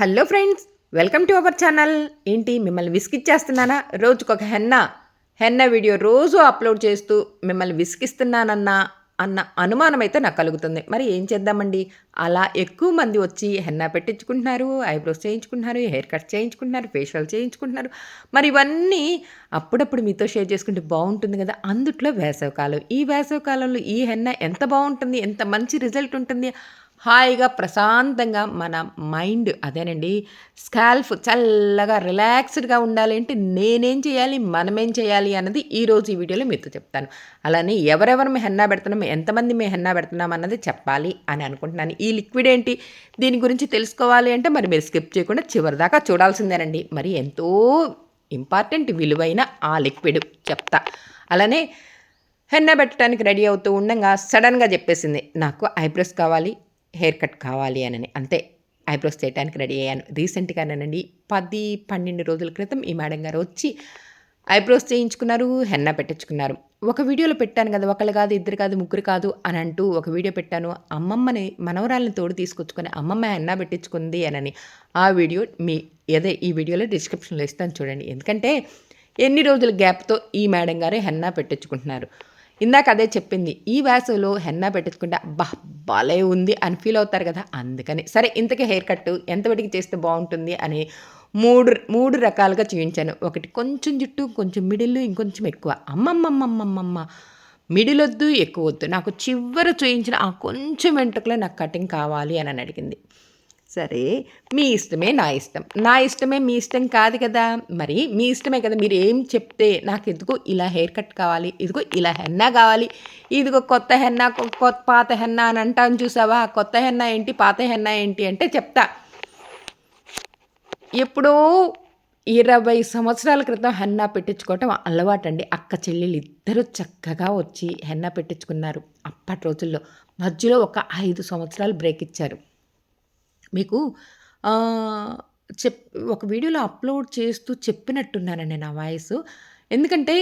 Hello friends welcome to our channel. ఏంటి మిమ్మల్ని విసిగిచ్చేస్తున్నానా రోజుకొక హెన్న. హెన్న వీడియో రోజు అప్లోడ్ చేస్తూ మిమ్మల్ని విసిగిస్తున్నానన్నా అన్న అనుమానం అయితే నాకు కలుగుతుంది. మరి ఏం చేద్దామండి? అలా ఎక్కువ మంది వచ్చి హెన్నా పెట్టించుకుంటున్నారు ఐబ్రోస్ చేయించుకుంటున్నారు హెయిర్ కట్ చేయించుకుంటున్నారు ఫేషియల్ చేయించుకుంటున్నారు. మరి ఇవన్నీ అప్పుడప్పుడు మీతో షేర్ చేసుకుంటే బాగుంటుంది కదా? అందుట్లో వేసవకాలం. ఈ వేసవకాలంలో ఈ హెన్న ఎంత బాగుంటుంది? ఎంత మంచి రిజల్ట్ ఉంటుంది? హాయిగా ప్రశాంతంగా మన మైండ్ అదేనండి. స్కాల్ఫ్ చల్లగా రిలాక్స్డ్గా ఉండాలి అంటే నేనేం చేయాలి మనమేం చేయాలి అన్నది ఈరోజు ఈ వీడియోలో మీతో చెప్తాను. అలానే ఎవరెవరు మేము హెన్నా పెడుతున్నాం ఎంతమంది మేము హెన్నా పెడుతున్నాం అన్నది చెప్పాలి అని అనుకుంటున్నాను. ఈ లిక్విడ్ ఏంటి? దీని గురించి తెలుసుకోవాలి అంటే మరి మీరు స్కిప్ చేయకుండా చివరిదాకా చూడాల్సిందేనండి. మరి ఎంతో ఇంపార్టెంట్ విలువైన ఆ లిక్విడ్ చెప్తా. అలానే హెన్న పెట్టడానికి రెడీ అవుతూ ఉండగా సడన్గా చెప్పేసింది. నాకు ఐబ్రోస్ కావాలి హెయిర్ కట్ కావాలి అని అంతే. ఐబ్రోస్ చేయడానికి రెడీ అయ్యాను. రీసెంట్గానేనండి పది పన్నెండు రోజుల క్రితం ఈ మేడం గారు వచ్చి ఐబ్రోస్ చేయించుకున్నారు హెన్నా పెట్టించుకున్నారు. ఒక వీడియోలో పెట్టాను కదా ఒకళ్ళు కాదు ఇద్దరు కాదు ముగ్గురు కాదు అని అంటూ ఒక వీడియో పెట్టాను. అమ్మమ్మని మనవరాలని తోడు తీసుకొచ్చుకొని అమ్మమ్మ హెన్నా పెట్టించుకుంది అని. ఆ వీడియో మీ ఏదే ఈ వీడియోలో డిస్క్రిప్షన్లో ఇస్తాను చూడండి. ఎందుకంటే ఎన్ని రోజుల గ్యాప్తో ఈ మేడం గారే హెన్నా పెట్టించుకుంటున్నారు. ఇందాక అదే చెప్పింది ఈ వేసవిలో హెన్నా పెట్టించుకుంటే బా భలే ఉంది అని ఫీల్ అవుతారు కదా అందుకని. సరే ఇంతకీ హెయిర్ కట్ ఎంతవరకు చేస్తే బాగుంటుంది అని మూడు మూడు రకాలుగా చూపించాను. ఒకటి కొంచెం జుట్టు కొంచెం మిడిల్ ఇంకొంచెం ఎక్కువ. అమ్మమ్మమ్మమ్మమ్మమ్మ మిడిల్ వద్దు ఎక్కువ వద్దు. నాకు చివర చూయించిన ఆ కొంచెం వెంట్రుకలో నాకు కటింగ్ కావాలి అని అడిగింది. సరే మీ ఇష్టమే నా ఇష్టం. నా ఇష్టమే మీ ఇష్టం కాదు కదా. మరి మీ ఇష్టమే కదా. మీరు ఏం చెప్తే నాకు ఎందుకు ఇలా హెయిర్ కట్ కావాలి ఇదిగో ఇలా హెన్నా కావాలి ఇదిగో కొత్త హెన్నా కొత్త పాత హెన్నా అని అంటాను చూసావా? కొత్త హెన్నా ఏంటి పాత హెన్నా ఏంటి అంటే చెప్తా. ఎప్పుడో ఇరవై సంవత్సరాల క్రితం హెన్నా పెట్టించుకోవటం అలవాటండి. అక్క చెల్లెలు ఇద్దరు చక్కగా వచ్చి హెన్నా పెట్టించుకున్నారు. అప్పటి రోజుల్లో మధ్యలో ఒక ఐదు సంవత్సరాలు బ్రేక్ ఇచ్చారు. మీకు చెప్ ఒక వీడియోలో అప్లోడ్ చేస్తూ చెప్పినట్టున్నానండి నా వాయిస్. ఎందుకంటే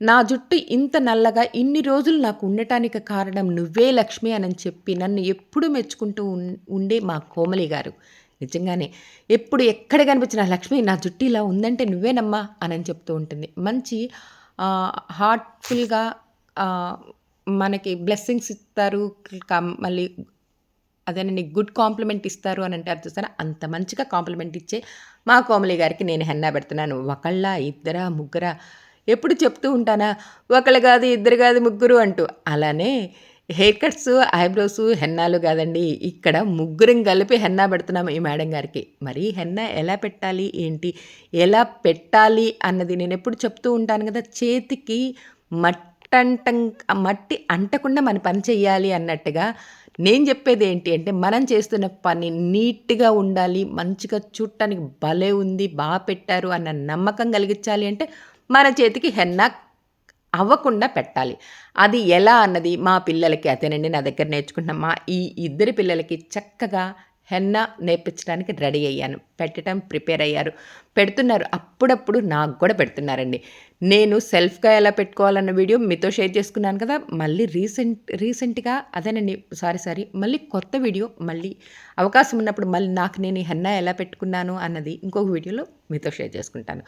నా జుట్టు ఇంత నల్లగా ఇన్ని రోజులు నాకు ఉండటానికి కారణం నువ్వే లక్ష్మి అని చెప్పి నన్ను ఎప్పుడు మెచ్చుకుంటూ ఉండే మా కోమలి గారు. నిజంగానే ఎప్పుడు ఎక్కడ కనిపించిన లక్ష్మి నా జుట్టు ఇలా ఉందంటే నువ్వేనమ్మా అని చెప్తూ ఉంటుంది. మంచి హార్ట్ఫుల్గా మనకి బ్లెస్సింగ్స్ ఇస్తారు. మళ్ళీ అదేనండి గుడ్ కాంప్లిమెంట్ ఇస్తారు అని అంటారు చూసారా అంత మంచిగా కాంప్లిమెంట్ ఇచ్చే మా కోమలి గారికి నేను హెన్నా పెడుతున్నాను. ఒకళ్ళ ఇద్దరా ముగ్గురా ఎప్పుడు చెప్తూ ఉంటానా ఒకళ్ళు కాదు ఇద్దరు కాదు ముగ్గురు అంటూ. అలానే హెయిర్ కట్స్ ఐబ్రోస్ హెన్నాలు కాదండి ఇక్కడ ముగ్గురం కలిపి హెన్నా పెడుతున్నాము ఈ మేడం గారికి. మరి హెన్నా ఎలా పెట్టాలి ఏంటి ఎలా పెట్టాలి అన్నది నేను ఎప్పుడు చెప్తూ ఉంటాను కదా చేతికి మట్టంటం మట్టి అంటకుండా మన పని చెయ్యాలి అన్నట్టుగా నేను చెప్పేది ఏంటి అంటే మనం చేస్తున్న పని నీట్గా ఉండాలి మంచిగా చూడటానికి భలే ఉంది బాగా పెట్టారు అన్న నమ్మకం కలిగించాలి అంటే మన చేతికి హెన్నా అవ్వకుండా పెట్టాలి. అది ఎలా అన్నది మా పిల్లలకి అదేనండి నా దగ్గర నేర్చుకుంటున్న మా ఈ ఇద్దరి పిల్లలకి చక్కగా హెన్నా నేర్పించడానికి రెడీ అయ్యాను. పెట్టడం ప్రిపేర్ అయ్యారు. పెడుతున్నారు. అప్పుడప్పుడు నాకు కూడా పెడుతున్నారండి. నేను సెల్ఫ్గా ఎలా పెట్టుకోవాలన్న వీడియో మీతో షేర్ చేసుకున్నాను కదా. మళ్ళీ రీసెంట్ రీసెంట్గా అదేనండి. Sorry sorry. మళ్ళీ కొత్త వీడియో మళ్ళీ అవకాశం ఉన్నప్పుడు మళ్ళీ నాకు నేను హెన్నా ఎలా పెట్టుకున్నాను అన్నది ఇంకొక వీడియోలో మీతో షేర్ చేసుకుంటాను.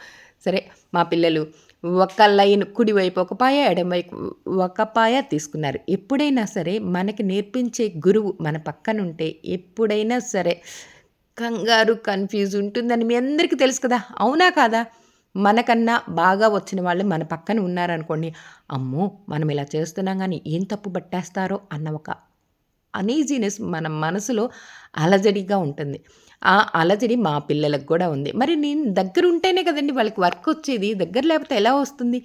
సరే మా పిల్లలు ఒక లైన్ కుడివైపు ఒక పాయ ఎడమవైపు ఒక పాయ తీసుకున్నారు. ఎప్పుడైనా సరే మనకి నేర్పించే గురువు మన పక్కన ఉంటే ఎప్పుడైనా సరే కంగారు కన్ఫ్యూజ్ ఉంటుందని మీ అందరికీ తెలుసు కదా. అవునా కాదా? మనకన్నా బాగా వచ్చిన వాళ్ళు మన పక్కన ఉన్నారనుకోండి అమ్మో మనం ఇలా చేస్తున్నాం కానీ ఏం తప్పు పట్టేస్తారో అన్న ఒక అనీజీనెస్ మన మనసులో అలజడిగా ఉంటుంది. ఆ అలజడి మా పిల్లలకు కూడా ఉంది. మరి నేను దగ్గర ఉంటేనే కదండి వాళ్ళకి వర్క్ వచ్చేది. దగ్గర లేకపోతే ఎలా వస్తుంది?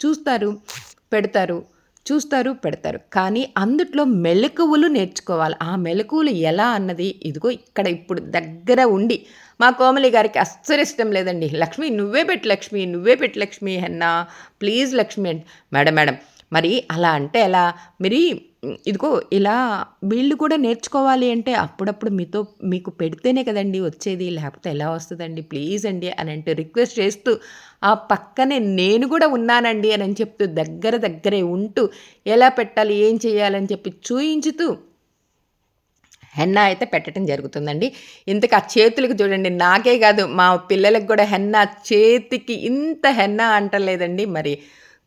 చూస్తారు పెడతారు చూస్తారు పెడతారు. కానీ అందుట్లో మెలకువలు నేర్చుకోవాలి. ఆ మెలకువలు ఎలా అన్నది ఇదిగో ఇక్కడ ఇప్పుడు దగ్గర ఉండి మా కోమలి గారికి అస్సలు ఇష్టం లేదండి. లక్ష్మి నువ్వే పెట్టు లక్ష్మి నువ్వే పెట్టు లక్ష్మి అన్నా ప్లీజ్ లక్ష్మి అండి మేడం మేడం మరి అలా అంటే ఎలా? మరి ఇదిగో ఇలా వీళ్ళు కూడా నేర్చుకోవాలి అంటే అప్పుడప్పుడు మీతో మీకు పెడితేనే కదండి వచ్చేది లేకపోతే ఎలా వస్తుందండి ప్లీజ్ అండి అని అంటే రిక్వెస్ట్ చేస్తూ ఆ పక్కనే నేను కూడా ఉన్నానండి అని చెప్తూ దగ్గర దగ్గరే ఉంటూ ఎలా పెట్టాలి ఏం చేయాలని చెప్పి చూయించుతూ హెన్నా అయితే పెట్టడం జరుగుతుందండి. ఇంతకు ఆ చేతులకు చూడండి నాకే కాదు మా పిల్లలకు కూడా హెన్నా చేతికి ఇంత హెన్నా అంటలేదండి. మరి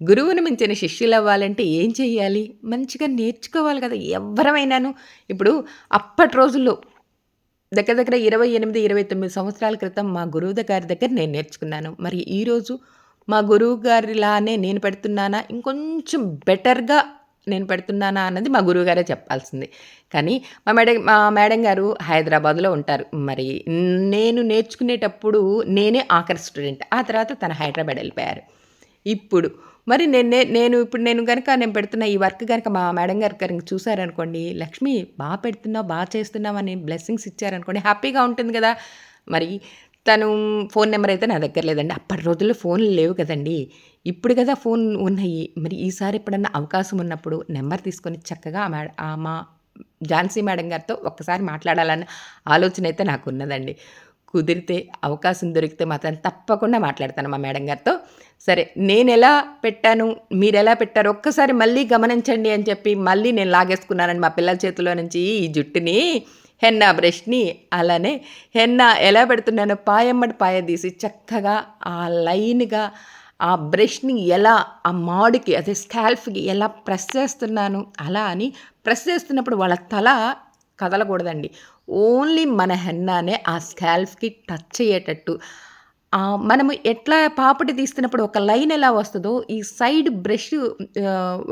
గురువుని మించిన శిష్యులు అవ్వాలంటే ఏం చెయ్యాలి? మంచిగా నేర్చుకోవాలి కదా ఎవరమైనాను? ఇప్పుడు అప్పటి రోజుల్లో దగ్గర దగ్గర ఇరవై ఎనిమిది ఇరవై తొమ్మిది సంవత్సరాల క్రితం మా గురువు గారి దగ్గర నేను నేర్చుకున్నాను. మరి ఈరోజు మా గురువు గారిలానే నేను పెడుతున్నానా? ఇంకొంచెం బెటర్గా నేను పెడుతున్నానా అన్నది మా గురువుగారే చెప్పాల్సింది. కానీ మా మేడం మా మేడం గారు హైదరాబాద్లో ఉంటారు. మరి నేను నేర్చుకునేటప్పుడు నేనే ఆఖరి స్టూడెంట్. ఆ తర్వాత తన హైదరాబాద్ వెళ్ళిపోయారు. ఇప్పుడు మరి నేను నేను ఇప్పుడు నేను కనుక నేను పెడుతున్న ఈ వర్క్ కనుక మా మేడం గారు కనుక చూసారనుకోండి లక్ష్మి బాగా పెడుతున్నావు బాగా చేస్తున్నావు అని బ్లెస్సింగ్స్ ఇచ్చారనుకోండి హ్యాపీగా ఉంటుంది కదా. మరి తను ఫోన్ నెంబర్ అయితే నా దగ్గర లేదండి. అప్పటి రోజుల్లో ఫోన్లు లేవు కదండి. ఇప్పుడు కదా ఫోన్ ఉన్నాయి. మరి ఈసారి ఎప్పుడన్నా అవకాశం ఉన్నప్పుడు నెంబర్ తీసుకొని చక్కగా ఆ మేడ మా ఝాన్సీ మేడం గారితో ఒక్కసారి మాట్లాడాలన్న ఆలోచన అయితే నాకు ఉన్నదండి. కుదిరితే అవకాశం దొరికితే మాత్రం తప్పకుండా మాట్లాడతాను మా మేడం గారితో. సరే నేను ఎలా పెట్టాను మీరు ఎలా పెట్టారు? ఒక్కసారి మళ్ళీ గమనించండి అని చెప్పి మళ్ళీ నేను లాగేసుకున్నానని మా పిల్లల చేతిలో నుంచి ఈ జుట్టుని హెన్నా బ్రష్ని అలానే హెన్నా ఎలా పెడుతున్నానో పాయమ్మడి పాయ తీసి చక్కగా ఆ లైన్గా ఆ బ్రష్ని ఎలా ఆ మాడికి అదే స్కాల్ఫ్కి ఎలా ప్రెస్ చేస్తున్నాను అలా అని ప్రెస్ చేస్తున్నప్పుడు వాళ్ళ తల కదలకూడదండి. ఓన్లీ మన హెన్నానే ఆ స్కాల్ఫ్కి టచ్ అయ్యేటట్టు. మనము ఎట్లా పాపటి తీస్తున్నప్పుడు ఒక లైన్ ఎలా వస్తుందో ఈ సైడ్ బ్రష్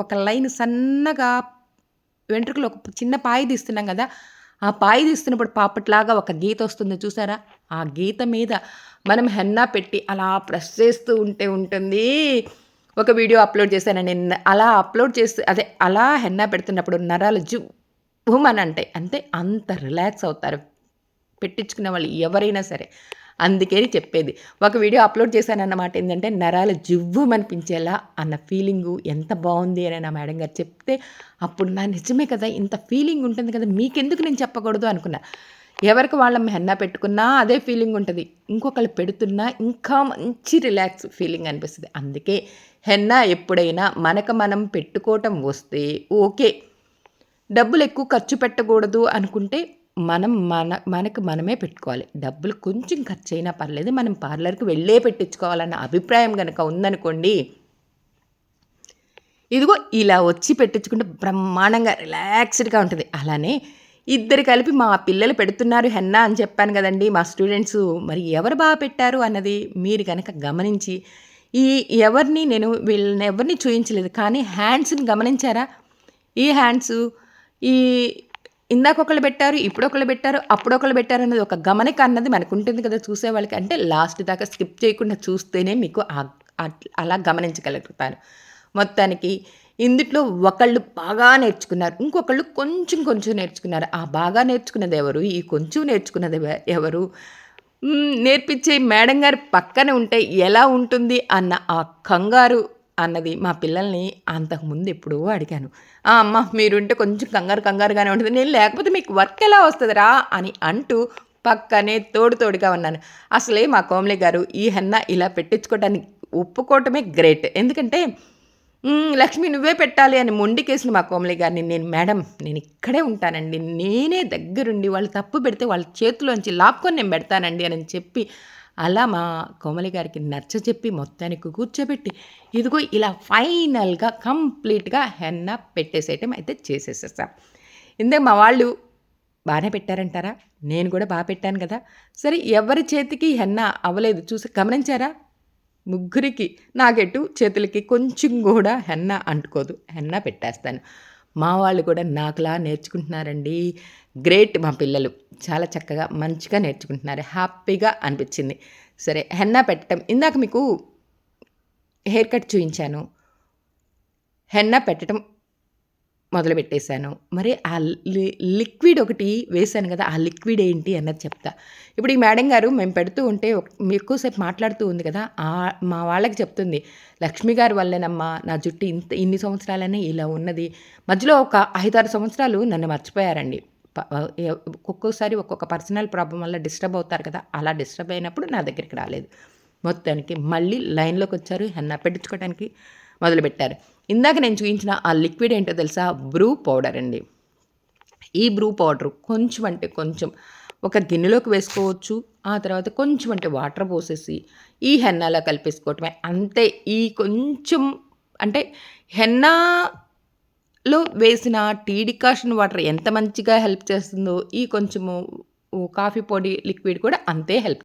ఒక లైన్ సన్నగా వెంట్రుకలు ఒక చిన్న పాయి తీస్తున్నాం కదా ఆ పాయి తీస్తున్నప్పుడు పాపట్లాగా ఒక గీత వస్తుంది చూసారా? ఆ గీత మీద మనం హెన్నా పెట్టి అలా ప్రెస్ చేస్తూ ఉంటే ఉంటుంది. ఒక వీడియో అప్లోడ్ చేశాను నేను. అలా అప్లోడ్ చేస్తే అదే అలా హెన్నా పెడుతున్నప్పుడు నరాలు జుమ్మని అంటే అంతే అంత రిలాక్స్ అవుతారు. పెట్టించుకునే వాళ్ళు ఎవరైనా సరే. అందుకే చెప్పేది ఒక వీడియో అప్లోడ్ చేశానన్నమాట ఏంటంటే నరాలు జివ్వమనిపించేలా అన్న ఫీలింగు ఎంత బాగుంది అని నా మేడం గారు చెప్తే అప్పుడు నా నిజమే కదా ఇంత ఫీలింగ్ ఉంటుంది కదా మీకెందుకు నేను చెప్పకూడదు అనుకున్నా. ఎవరికి వాళ్ళ హెన్న పెట్టుకున్నా అదే ఫీలింగ్ ఉంటుంది. ఇంకొకళ్ళు పెడుతున్నా ఇంకా మంచి రిలాక్స్ ఫీలింగ్ అనిపిస్తుంది. అందుకే హెన్న ఎప్పుడైనా మనకు మనం పెట్టుకోవటం వస్తే ఓకే. డబ్బులు ఎక్కువ ఖర్చు పెట్టకూడదు అనుకుంటే మనం మన మనకు మనమే పెట్టుకోవాలి. డబ్బులు కొంచెం ఖర్చు అయినా పర్లేదు మనం పార్లర్కి వెళ్ళే పెట్టించుకోవాలన్న అభిప్రాయం కనుక ఉందనుకోండి ఇదిగో ఇలా వచ్చి పెట్టించుకుంటే బ్రహ్మాండంగా రిలాక్స్డ్గా ఉంటుంది. అలానే ఇద్దరు కలిపి మా పిల్లలు పెడుతున్నారు హెన్నా అని చెప్పాను కదండి మా స్టూడెంట్స్ మరి ఎవరు బాగా పెట్టారు అన్నది మీరు కనుక గమనించి ఈ ఎవరిని నేను వీళ్ళని ఎవరిని చూపించలేదు కానీ హ్యాండ్స్ని గమనించారా? ఈ హ్యాండ్స్ ఈ ఇందాక ఒకళ్ళు పెట్టారు ఇప్పుడు ఒకళ్ళు పెట్టారు అప్పుడు ఒకళ్ళు పెట్టారు అన్నది ఒక గమనిక అన్నది మనకు ఉంటుంది కదా చూసే వాళ్ళకి అంటే లాస్ట్ దాకా స్కిప్ చేయకుండా చూస్తేనే మీకు అలా గమనించగలుగుతారు. మొత్తానికి ఇందుట్లో ఒకళ్ళు బాగా నేర్చుకున్నారు ఇంకొకళ్ళు కొంచెం కొంచెం నేర్చుకున్నారు. ఆ బాగా నేర్చుకున్నది ఎవరు? ఈ కొంచెం నేర్చుకున్నది ఎవరు? నేర్పించే మేడం గారు పక్కన ఉంటే ఎలా ఉంటుంది అన్న ఆ కంగారు అన్నది మా పిల్లల్ని అంతకుముందు ఎప్పుడూ అడిగాను. అమ్మ మీరుంటే కొంచెం కంగారు కంగారుగానే ఉంటుంది. నేను లేకపోతే మీకు వర్క్ ఎలా వస్తుందిరా? అని అంటూ పక్కనే తోడు తోడుగా ఉన్నాను. అసలే మా కోమలి గారు ఈ హెన్న ఇలా పెట్టించుకోవడానికి ఒప్పుకోవటమే గ్రేట్. ఎందుకంటే లక్ష్మి నువ్వే పెట్టాలి అని మొండికేసిన మా కోమలి గారిని నేను మేడం నేను ఇక్కడే ఉంటానండి. నేనే దగ్గరుండి వాళ్ళు తప్పు పెడితే వాళ్ళ చేతిలోంచి లాక్కొని నేను పెడతానండి అని చెప్పి అలా మా కోమలి గారికి నచ్చ చెప్పి మొత్తానికి కూర్చోబెట్టి ఇదిగో ఇలా ఫైనల్గా కంప్లీట్గా హెన్న పెట్టేసేయటం అయితే చేసేసేస్తాం. ఇందుకు మా వాళ్ళు బాగానే పెట్టారంటారా? నేను కూడా బాగా పెట్టాను కదా. సరే ఎవరి చేతికి హెన్న అవ్వలేదు చూసి గమనించారా? ముగ్గురికి నాకెటు చేతులకి కొంచెం కూడా హెన్న అంటుకోదు. హెన్న పెట్టేస్తాను. మా వాళ్ళు కూడా నాకులా నేర్చుకుంటున్నారండి. గ్రేట్ మా పిల్లలు. చాలా చక్కగా మంచిగా నేర్చుకుంటున్నారు. హ్యాపీగా అనిపించింది. సరే హెన్నా పెట్టడం ఇందాక మీకు హెయిర్ కట్ చూపించాను హెన్నా పెట్టడం మొదలుపెట్టేశాను. మరి ఆ లి లిక్విడ్ ఒకటి వేశాను కదా ఆ లిక్విడ్ ఏంటి అన్నది చెప్తా. ఇప్పుడు ఈ మేడం గారు మేము పెడుతూ ఉంటే ఎక్కువసేపు మాట్లాడుతూ ఉంది కదా మా వాళ్ళకి చెప్తుంది లక్ష్మి గారి వల్లేనమ్మా నా జుట్టు ఇంత ఇన్ని సంవత్సరాలనే ఇలా ఉన్నది. మధ్యలో ఒక ఐదారు సంవత్సరాలు నన్ను మర్చిపోయారండి. ఒక్కొక్కసారి ఒక్కొక్క పర్సనల్ ప్రాబ్లం వల్ల డిస్టర్బ్ అవుతారు కదా అలా డిస్టర్బ్ అయినప్పుడు నా దగ్గరికి రాలేదు. మొత్తానికి మళ్ళీ లైన్లోకి వచ్చారు హెన్నా పెట్టించుకోవడానికి మొదలుపెట్టారు. ఇందాక నేను చూపించిన ఆ లిక్విడ్ ఏంటో తెలుసా? బ్రూ పౌడర్ అండి. ఈ బ్రూ పౌడర్ కొంచెం అంటే కొంచెం ఒక గిన్నెలోకి వేసుకోవచ్చు. ఆ తర్వాత కొంచెం అంటే వాటర్ పోసేసి ఈ హెన్నాలో కలిపేసుకోవటమే. అంతే ఈ కొంచెం అంటే హెన్నాలో వేసిన టీ డికాషన్ వాటర్ ఎంత మంచిగా హెల్ప్ చేస్తుందో ఈ కొంచెము కాఫీ పొడి లిక్విడ్ కూడా అంతే హెల్ప్